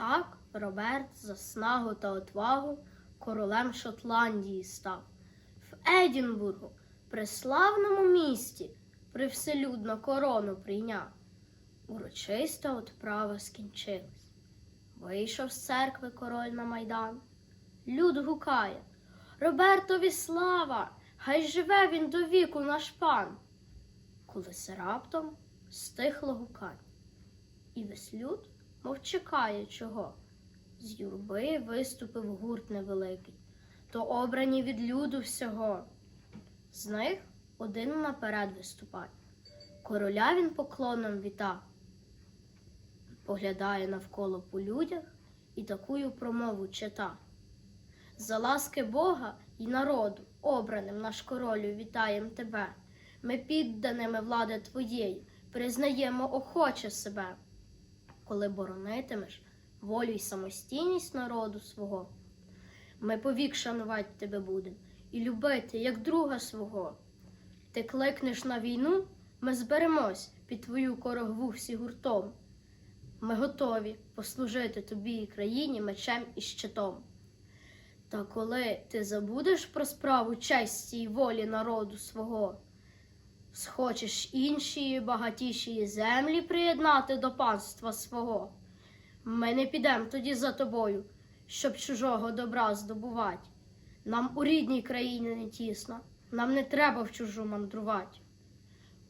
Так Роберт за снагу та отвагу королем Шотландії став. В Едінбургу, при славному місті, привселюдно корону прийняв. Урочиста отправа скінчилась. Вийшов з церкви король на майдан. Люд гукає Робертові слава! Хай живе він до віку наш пан. Коли се раптом стихло гукань, і весь люд, мов чекає чого. З юрби виступив гурт невеликий, то обрані від люду всього. З них один наперед виступає. Короля він поклоном вітав, поглядає навколо по людях і такую промову чита. За ласки Бога і народу, обраним наш королю, вітаєм тебе. Ми підданими влади твоєї, признаємо охоче себе. Коли боронитимеш волю й самостійність народу свого, ми повік шанувати тебе будем і любити, як друга свого. Ти кликнеш на війну, ми зберемось під твою корогву всі гуртом. Ми готові послужити тобі і країні мечем і щитом. Та коли ти забудеш про справу честі й волі народу свого, схочеш інші багатіші землі приєднати до панства свого, ми не підемо тоді за тобою, щоб чужого добра здобувати. Нам у рідній країні не тісно, нам не треба в чужу мандрувати.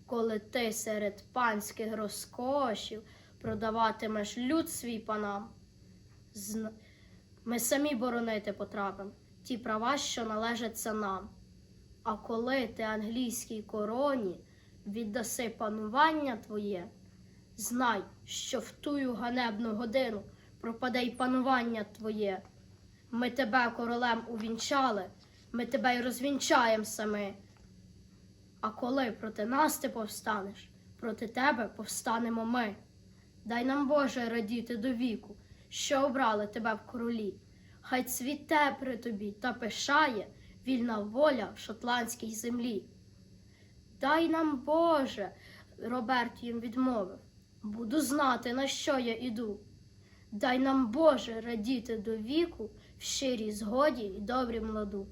Коли ти серед панських розкошів продаватимеш люд свій панам, ми самі боронити потрапимо ті права, що належаться нам. А коли ти англійській короні віддаси панування твоє, знай, що в тую ганебну годину пропаде й панування твоє. Ми тебе королем увінчали, ми тебе й розвінчаєм сами. А коли проти нас ти повстанеш, проти тебе повстанемо ми. Дай нам Боже радіти до віку, що обрали тебе в королі. Хай цвіте при тобі та пишає вільна воля в шотландській землі. Дай нам Боже, Роберт їм відмовив, буду знати, на що я іду. Дай нам Боже радіти до віку в щирій згоді й добрім ладу.